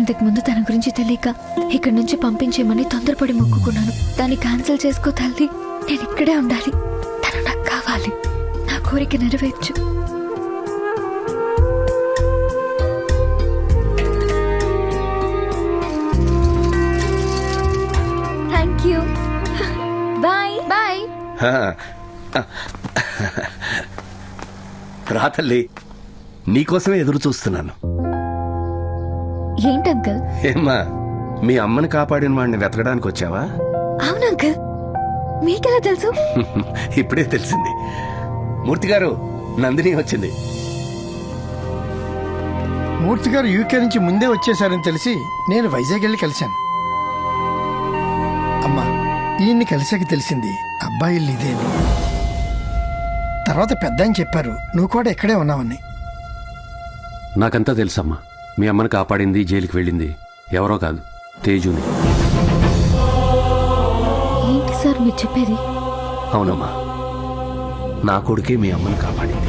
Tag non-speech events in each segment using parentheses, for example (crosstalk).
ఇంతకు ముందు తన గురించి తెలియక ఇక్కడి నుంచి పంపించేయమని తొందరపడి మొక్కుకున్నాను. దాన్ని క్యాన్సిల్ చేసుకో తల్లి. నేను ఇక్కడే ఉండాలి. తను నాకు కావాలి. నా కోరిక నెరవేర్చు. థ్యాంక్ యూ బాయ్ బాయ్ హా. రా తల్లి. నీకోసమే ఎదురు చూస్తున్నాను. ఏంటి అంకుల్? ఏమ్మా మీ అమ్మని కాపాడిన వాడిని వెతకడానికి వచ్చావా? అవును అంకుల్. మీకెలా తెలుసు? (laughs) ఇప్పుడే తెలిసింది. మూర్తి గారు నందిని వచ్చింది. మూర్తి గారు యూకే నుంచి ముందే వచ్చేసారని తెలిసి నేను వైజాగ్ వెళ్ళి కలిశాను. అమ్మా ఈయన్ని కలిసాక తెలిసింది అబ్బాయి ఇల్లు ఇదేని తర్వాత పెద్ద అని చెప్పారు. నువ్వు కూడా ఇక్కడే ఉన్నావని. నాకంతా తెలుసమ్మా. మీ అమ్మని కాపాడింది జైలుకి వెళ్ళింది. ఎవరో కాదు తేజుని. ఏంటి సార్ మీరు చెప్పేది? అవునమ్మా. నా కొడుకే మీ అమ్మని కాపాడింది.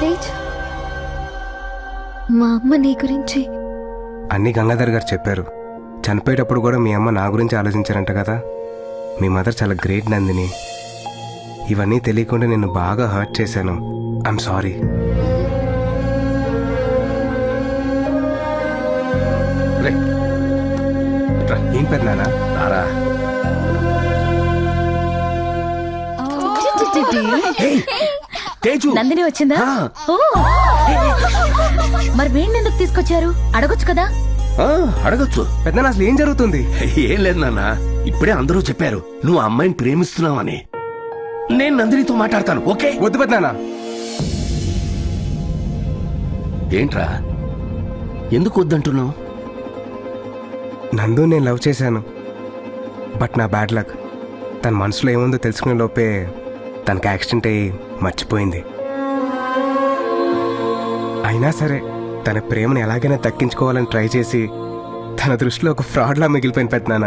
తేజ్ మా అమ్మ నీ గురించి అన్ని గంగాధర్ గారు చెప్పారు. చనిపోయేటప్పుడు కూడా మీ అమ్మ నా గురించి ఆలోచించారంట కదా. మీ మదర్ చాలా గ్రేట్ నందిని. ఇవన్నీ తెలియకుండా నేను బాగా హర్ట్ చేశాను. I'm sorry. ఏం రారా తేజు. నందిని వచ్చిందా? మరి వేణి ఎందుకు తీసుకొచ్చారు? అడగొచ్చు కదా? అడగొచ్చు. పెద్దనా అసలు ఏం జరుగుతుంది? ఏం లేదు నాన్న. ఇప్పుడే అందరూ చెప్పారు నువ్వు అమ్మాయిని ప్రేమిస్తున్నావని. నేను నందినితో మాట్లాడతాను ఓకే? వద్దు పెద్దనానా ఏంట్రా? ఎందుకు వద్దంటున్నావు? నందు నేను లవ్ చేశాను. బట్ నా బ్యాడ్ లక్. తన మనసులో ఏముందో తెలుసుకునే లోపే తనకి యాక్సిడెంట్ అయ్యి మర్చిపోయింది. అయినా సరే తన ప్రేమను ఎలాగైనా దక్కించుకోవాలని ట్రై చేసి తన దృష్టిలో ఒక ఫ్రాడ్లా మిగిలిపోయిన పెద్దనాన్న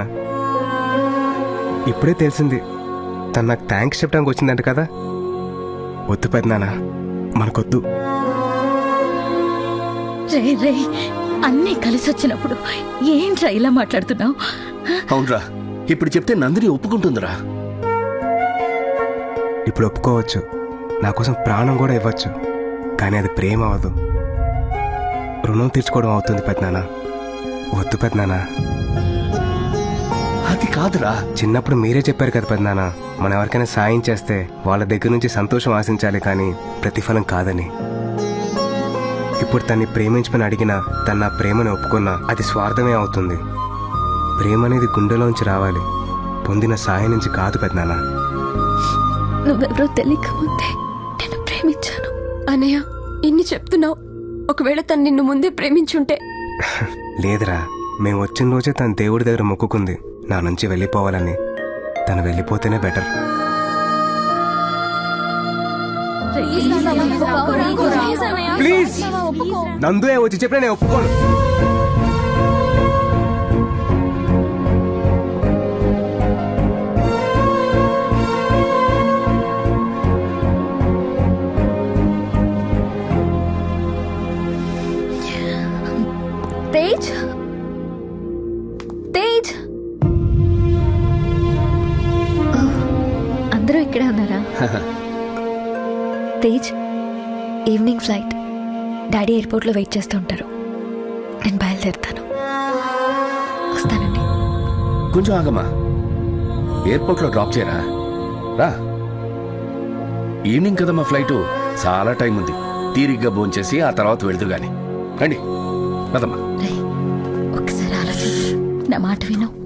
ఇప్పుడే తెలిసింది తను నాకు థ్యాంక్స్ చెప్పడానికి వచ్చిందంట కదా. వద్దు పెద్దనాన్న మనకొద్దు. రే రే అన్నీ కలిసి వచ్చినప్పుడు ఏంట్రా ఇలా మాట్లాడుతున్నావు? అవునరా ఇప్పుడు చెప్తే నందిని ఒప్పుకుంటుందిరా. ఇప్పుడు ఒప్పుకోవచ్చు నా కోసం ప్రాణం కూడా ఇవ్వచ్చు కానీ అది ప్రేమ అవ్వదు. రుణం తీర్చుకోవడం అవుతుంది పెద్దనాన్న. వద్దు పెద్దనాన్న. అది కాదురా. చిన్నప్పుడు మీరే చెప్పారు కదా పెద్దనాన్న మనం ఎవరికైనా సాయం చేస్తే వాళ్ళ దగ్గర నుంచి సంతోషం ఆశించాలి కానీ ప్రతిఫలం కాదని. ఇప్పుడు తన్ని ప్రేమించమని అడిగినా తన నా ప్రేమని ఒప్పుకున్నా అది స్వార్థమే అవుతుంది. ప్రేమ అనేది గుండెలోంచి రావాలి. పొందిన సాయం నుంచి కాదు పెద్దనాన్న. నువ్వెవరో తెలియక ముందే నేను ప్రేమించాను. అనయ్య ఇన్ని చెప్తున్నావు. ఒకవేళ తను నిన్ను ముందే ప్రేమించుంటే. లేదురా మేము వచ్చిన రోజే తన దేవుడి దగ్గర మొక్కుకుంది. నా నుంచి వెళ్ళిపోవాలని. తను వెళ్ళిపోతేనే బెటర్. ప్లీజ్ నందు ఏ వచ్చి చెప్పినా నేను ఒప్పుకోను. అందరూ ఇక్కడే ఉన్నారా? (laughs) తేజ్ ఈవినింగ్ ఫ్లైట్ డాడీ ఎయిర్పోర్ట్లో వెయిట్ చేస్తూ ఉంటారు. నేను బయలుదేరుతాను. వస్తానండి. కొంచెం ఆగమ్మా. ఎయిర్పోర్ట్లో డ్రాప్ చేయరా? రా. ఈవినింగ్ కదా మా ఫ్లైట్. చాలా టైం ఉంది. తీరిగ్గా భోంచేసి ఆ తర్వాత వెళ్దు గాని. రండి. పదమ్మా రే ఒకసారి ఆలోచించు. నా మాట విను.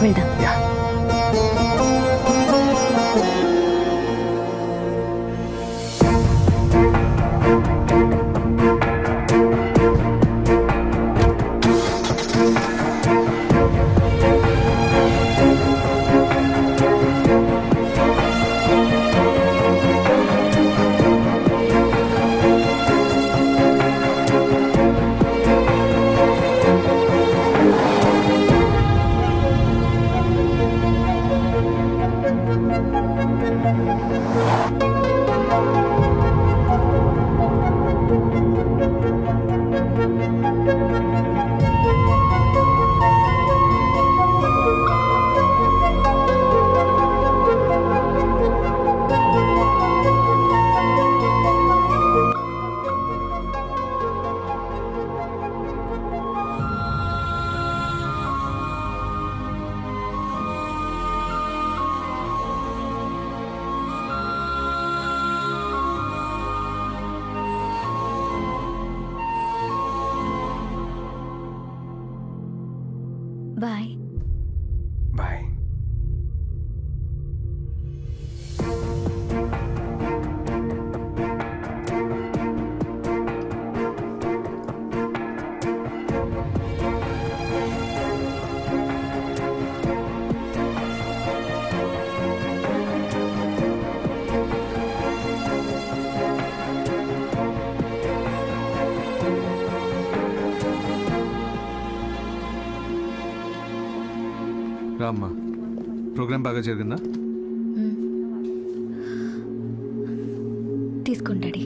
హా? వెళ్దాం యా బాయ్ రామ్మా ప్రోగ్రామ్ బాగా జరిగిందా? తీసుకుంటాడి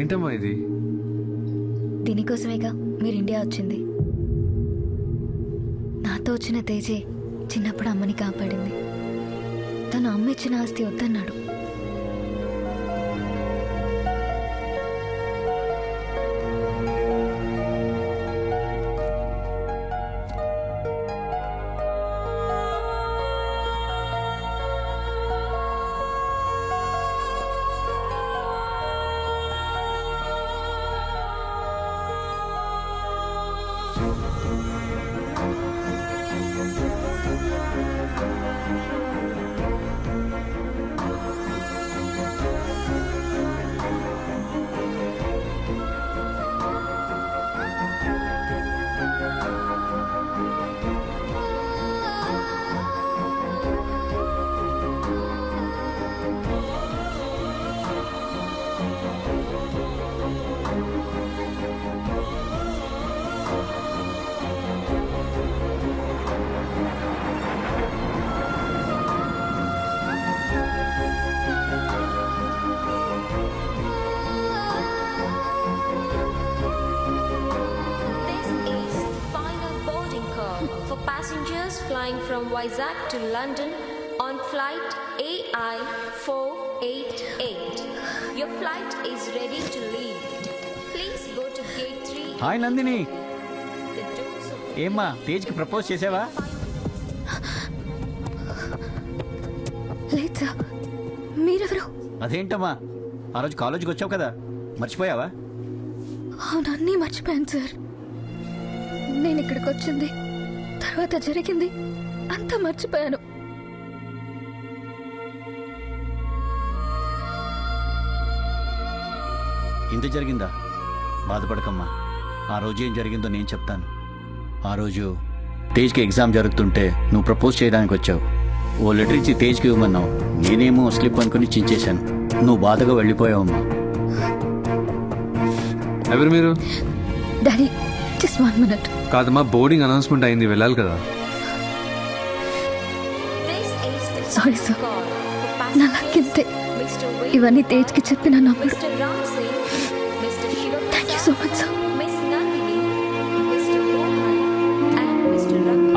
ఏంటమ్మా ఇది? దీనికోసమేగా మీరు ఇండియా వచ్చింది. నాతో వచ్చిన తేజే చిన్నప్పుడు అమ్మని కాపాడింది. తను అమ్మ ఇచ్చిన ఆస్తి వద్దన్నాడు. Flying from Vizag to London on flight AI 488. Your flight is ready to leave. Please go to gate 3. Hi Nandini The doors of ఏమ్మా తేజ్కి ప్రపోజ్ చేసావా లేదు సార్ మీరెవరు అదేంటమ్మా ఆ రోజు కాలేజీకి వచ్చావు కదా మర్చిపోయావా అవును అన్నీ మర్చిపోయాను సార్ నేను ఇక్కడికి వచ్చింది తర్వాత జరిగింది. అంతా మర్చిపోయాను. ఇంత జరిగిందా? బాధపడకమ్మా. ఆ రోజు ఏం జరిగిందో నేను చెప్తాను. ఆ రోజు తేజ్కి ఎగ్జామ్ జరుగుతుంటే నువ్వు ప్రపోజ్ చేయడానికి వచ్చావు. ఓ లెటర్ ఇచ్చి తేజ్కి ఇవ్వమన్నావు. నేనేమో స్లిప్ అనుకుని చించేశాను. నువ్వు బాధగా వెళ్ళిపోయావమ్మా. ఎవరు మీరు? Daddy just one minute. కాదమ్మా బోర్డింగ్ అనౌన్స్మెంట్ అయింది వెళ్ళాలి కదా. సారీ సార్ నా లక్ ఇవన్నీ తేజ్కి చెప్పిన thank you so much sir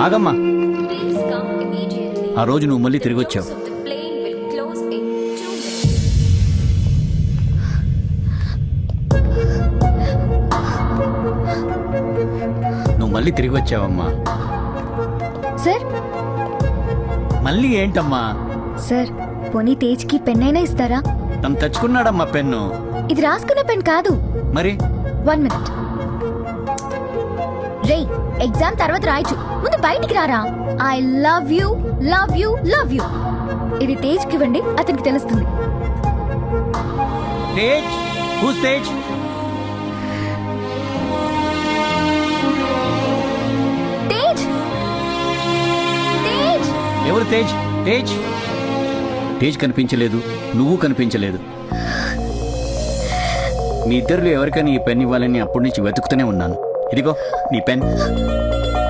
ఆగమ్మా. ఆ రోజు నువ్వు మళ్ళీ తిరిగి వచ్చావు. మళ్ళీ తిరిగి వచ్చావమ్మా. సార్? మళ్ళీ ఏంటమ్మా? సార్ పోనీ తేజ్కి పెన్ అయినా ఇస్తారా? తను తెచ్చుకున్నాడమ్మా పెన్ను. ఇది రాసుకునే పెన్ కాదు. మరి? One minute. రే ఎగ్జామ్ తర్వాత రాయచ్చు. ముందు బయటికి రారా? I love you love you love you. ఇది తేజ్కి ఇవ్వండి అతనికి తెలుస్తుంది. తేజ్? హూస్ తేజ్? తేజ్ తేజ్. తేజ్ కనిపించలేదు నువ్వు కనిపించలేదు. మీ ఇద్దరిలో ఎవరికైనా ఈ పెన్ ఇవ్వాలని అప్పటి నుంచి వెతుకుతూనే ఉన్నాను. ఇదిగో నీ pen.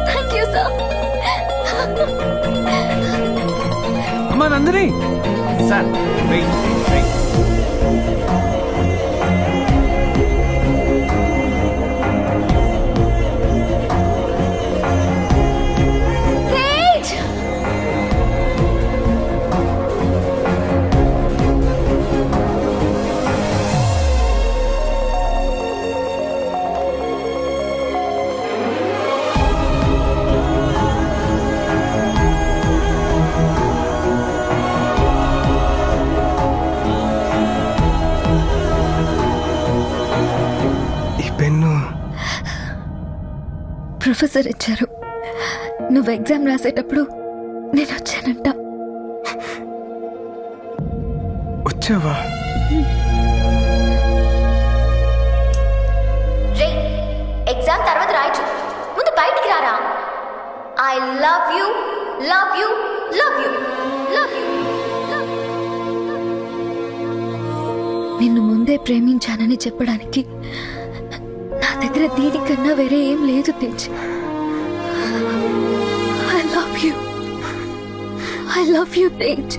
Thank you sir Nandini. Sir wait. Professor ఇచ్చారు. నువ్వు ఎగ్జామ్ రాసేటప్పుడు నేను వచ్చానంట. వచ్చావా? రే ఎగ్జామ్ తర్వాత రాయచ్చు. ముందు బయటికి రారా? I love you love you love you love you నిన్ను ముందే ప్రేమించానని చెప్పడానికి దగ్గర దీనికన్నా వేరే ఏం లేదు Tej I love you I love you Tej